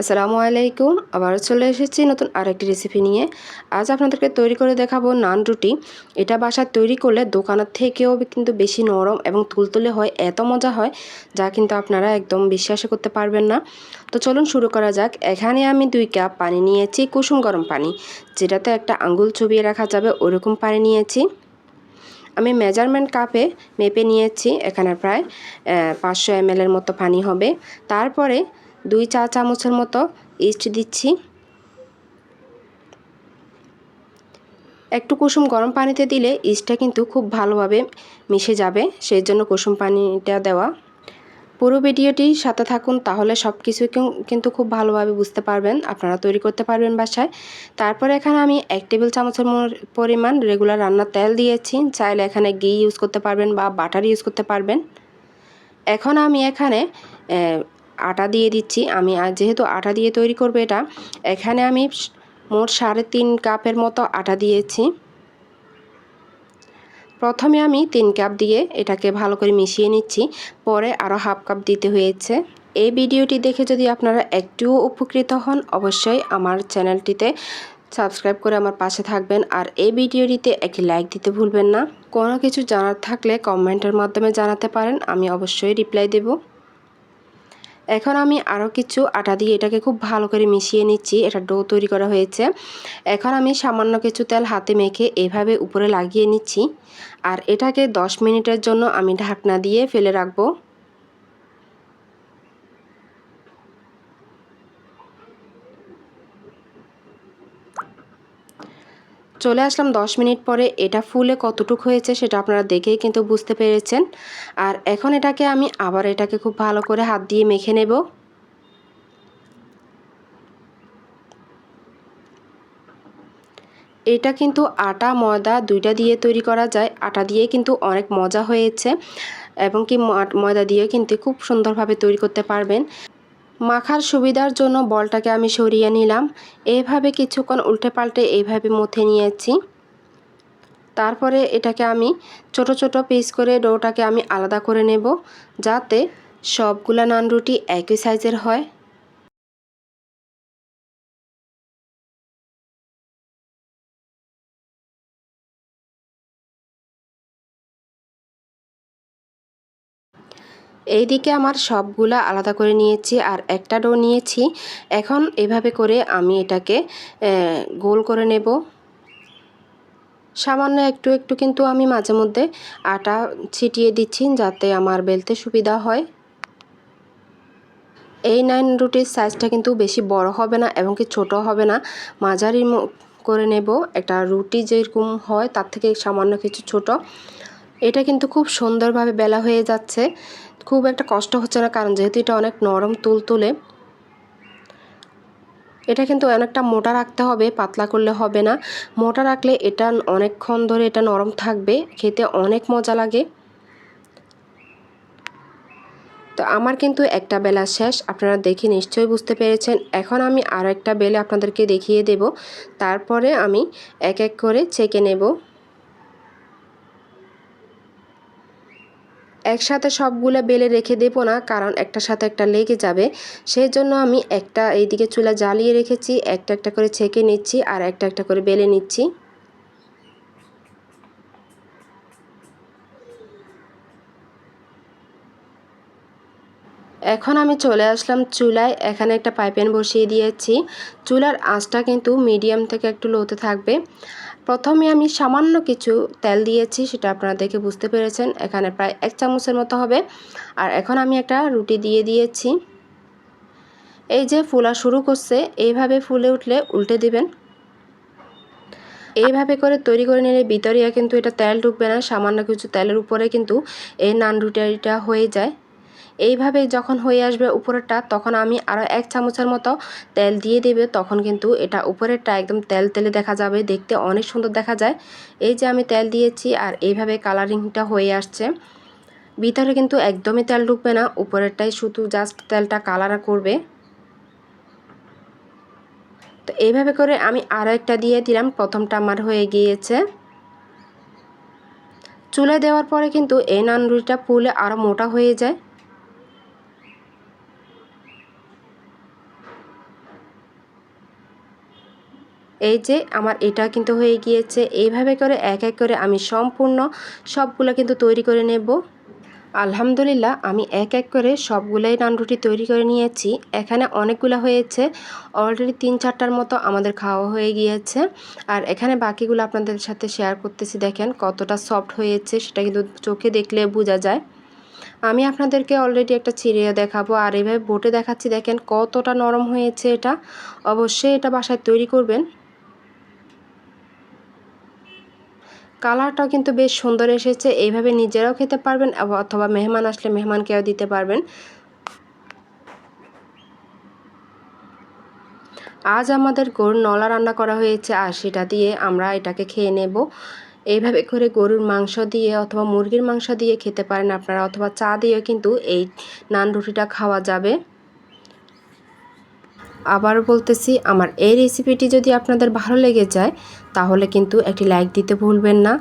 আসসালামু আলাইকুম আবার চলে এসেছি নতুন আরেকটি রেসিপি নিয়ে। আজ আপনাদেরকে তৈরি করে দেখাবো নান রুটি। এটা বাসায় তৈরি করলে দোকানের থেকেও কিন্তু বেশি নরম এবং তুলতুলে হয়, এত মজা হয় যা কিন্তু আপনারা একদম বিশ্বাস করতে পারবেন না। তো চলুন শুরু করা যাক। এখানে আমি দুই কাপ পানি নিয়েছি, কুসুম গরম পানি। যেটাতে একটা আঙ্গুল চুবিয়ে রাখা যাবে, ওরকম পানি নিয়েছি। আমি মেজারমেন্ট কাপে মেপে নিয়েছি, এখানে প্রায় পাঁচশো এম মতো পানি হবে। তারপরে দুই চা চামচের মতো ইস্ট দিচ্ছি। একটু কুসুম গরম পানিতে দিলে ইস্টটা কিন্তু খুব ভালোভাবে মিশে যাবে সেই জন্য কুসুম পানিটা দেওয়া। পুরো ভিডিওটি সাথে থাকুন, তাহলে সব কিছু কিন্তু খুব ভালোভাবে বুঝতে পারবেন, আপনারা তৈরি করতে পারবেন বাসায়। তারপরে এখানে আমি এক টেবিল চামচের পরিমাণ রেগুলার রান্নার তেল দিয়েছি, চাইলে এখানে ঘি ইউজ করতে পারবেন বা বাটার ইউজ করতে পারবেন। এখন আমি এখানে আটা দিয়ে দিচ্ছি। আমি যেহেতু আটা দিয়ে তৈরি করব এটা, এখানে আমি মোট সাড়ে তিন কাপের মতো আটা দিয়েছি। প্রথমে আমি তিন কাপ দিয়ে এটাকে ভালো করে মিশিয়ে নিচ্ছি। পরে আরও হাফ কাপ দিতে হয়েছে। এই ভিডিওটি দেখে যদি আপনারা একটুও উপকৃত হন, অবশ্যই আমার চ্যানেলটিতে সাবস্ক্রাইব করে আমার পাশে থাকবেন। আর এই ভিডিওটিতে একটি লাইক দিতে ভুলবেন না। কোনো কিছু জানার থাকলে কমেন্টের মাধ্যমে জানাতে পারেন। আমি অবশ্যই রিপ্লাই দেবো। এখন আমি আরও কিছু আটা দিয়ে এটাকে খুব ভালো করে মিশিয়ে নিচ্ছি। এটা ডো তৈরি করা হয়েছে। এখন আমি সামান্য কিছু তেল হাতে মেখে এভাবে উপরে লাগিয়ে নিচ্ছি। আর এটাকে 10 মিনিটের জন্য আমি ঢাকনা দিয়ে ফেলে রাখব। চলে আসলাম 10 মিনিট পরে। এটা ফুলে কতটুক হয়েছে সেটা আপনারা দেখেই কিন্তু বুঝতে পেরেছেন। আর এখন এটাকে আমি আবার এটাকে খুব ভালো করে হাত দিয়ে মেখে নেব। এটা কিন্তু আটা, ময়দা দুইটা দিয়ে তৈরি করা যায়। আটা দিয়ে কিন্তু অনেক মজা হয়েছে এবং কি ময়দা দিয়ে কিন্তু খুব সুন্দরভাবে তৈরি করতে পারবেন। মাখার সুবিধার জন্য বলটাকে আমি সরিয়ে নিলাম। এইভাবে কিছুক্ষণ উল্টে পাল্টে এইভাবে মুথে নিয়েছি। তারপরে এটাকে আমি ছোট ছোট পিস করে ডোটাকে আমি আলাদা করে নেব, যাতে সবগুলা নান রুটি একই সাইজের হয়। এই দিকে আমার সবগুলা আলাদা করে নিয়েছি আর একটা ডো নিয়েছি। এখন এভাবে করে আমি এটাকে গোল করে নেব। সামান্য একটু একটু কিন্তু আমি মাঝে মধ্যে আটা ছিটিয়ে দিচ্ছি যাতে আমার বেলতে সুবিধা হয়। এই নাইন রুটির সাইজটা কিন্তু বেশি বড় হবে না এবং কি ছোট হবে না। মাঝারি করে নেব। একটা রুটি যেরকম হয় তার থেকে সামান্য কিছু ছোট। এটা কিন্তু খুব সুন্দরভাবে বেলা হয়ে যাচ্ছে। খুব একটা কষ্ট হচ্ছে না, কারণ যেহেতু এটা অনেক নরম তুল তুলে এটা কিন্তু অনেকটা মোটা রাখতে হবে, পাতলা করলে হবে না। মোটা রাখলে এটা অনেকক্ষণ ধরে এটা নরম থাকবে, খেতে অনেক মজা লাগে। তো আমার কিন্তু একটা বেলা শেষ, আপনারা দেখে নিশ্চয়ই বুঝতে পেরেছেন। এখন আমি আর একটা বেলে আপনাদেরকে দেখিয়ে দেব। তারপরে আমি এক এক করে ছেঁকে নেব। একসাথে সবগুলো বেলে রেখে দেবো না, কারণ একটার সাথে একটা লেগে যাবে। সেই জন্য আমি একটা এইদিকে চুলা জ্বালিয়ে রেখেছি, একটা একটা করে ছেঁকে নিচ্ছি আর একটা একটা করে বেলে নিচ্ছি। এখন আমি চলে আসলাম চুলায়, এখানে একটা পাইপেন বসিয়ে দিয়েছি। চুলার আঁচটা কিন্তু মিডিয়াম থেকে একটু লোতে থাকবে। প্রথমে আমি সামান্য কিছু তেল দিয়েছি, সেটা আপনারা দেখে বুঝতে পেরেছেন। এখানে প্রায় এক চামচের মতো হবে। আর এখন আমি একটা রুটি দিয়ে দিয়েছি। এই যে ফুলা শুরু করছে, এইভাবে ফুলে উঠলে উল্টে দিবেন। এইভাবে করে তৈরি করে নিলে ভিতরিয়া কিন্তু এটা তেল ঢুকবে না, সামান্য কিছু তেলের উপরে কিন্তু এই নান রুটিটা হয়ে যায়। এইভাবে যখন হয়ে আসবে উপরেরটা, তখন আমি আরও এক চামচের মতো তেল দিয়ে দেবে, তখন কিন্তু এটা উপরেরটা একদম তেল তেলে দেখা যাবে, দেখতে অনেক সুন্দর দেখা যায়। এই যে আমি তেল দিয়েছি আর এইভাবে কালারিংটা হয়ে আসছে। ভিতরে কিন্তু একদমই তেল ঢুকবে না, উপরেরটাই শুধু জাস্ট তেলটা কালার করবে। তো এইভাবে করে আমি আরও একটা দিয়ে দিলাম, প্রথমটা আমার হয়ে গিয়েছে। চুলে দেওয়ার পরে কিন্তু এই নান রুটিটা ফুলে আরও মোটা হয়ে যায়। এই যে আমার এটা কিন্তু হয়ে গিয়েছে। এইভাবে করে এক এক করে আমি সম্পূর্ণ সবগুলো কিন্তু তৈরি করে নেব। আলহামদুলিল্লাহ, আমি এক এক করে সবগুলোই নান রুটি তৈরি করে নিয়েছি। এখানে অনেকগুলো হয়েছে। অলরেডি তিন চারটার মতো আমাদের খাওয়া হয়ে গিয়েছে। আর এখানে বাকিগুলো আপনাদের সাথে শেয়ার করতেছি। দেখেন কতটা সফট হয়েছে, সেটা কিন্তু চোখে দেখলে বোঝা যায়। আমি আপনাদেরকে অলরেডি একটা চিড়িয়া দেখাবো। আর এইভাবে বোটে দেখাচ্ছি। দেখেন কতটা নরম হয়েছে এটা। অবশ্যই এটা বাসায় তৈরি করবেন। কালারটাও কিন্তু বেশ সুন্দর এসেছে। এইভাবে নিজেরাও খেতে পারবেন অথবা মেহমান আসলে মেহমানকেও দিতে পারবেন। আজ আমাদের গরুর নলা রান্না করা হয়েছে আর সেটা দিয়ে আমরা এটাকে খেয়ে নেব। এইভাবে করে গরুর মাংস দিয়ে অথবা মুরগির মাংস দিয়ে খেতে পারেন আপনারা অথবা চা দিয়েও কিন্তু এই নান রুটিটা খাওয়া যাবে। আবার বলতেছি, আমার এই রেসিপিটি যদি আপনাদের ভালো লেগে যায়, তাহলে কিন্তু একটি লাইক দিতে ভুলবেন না।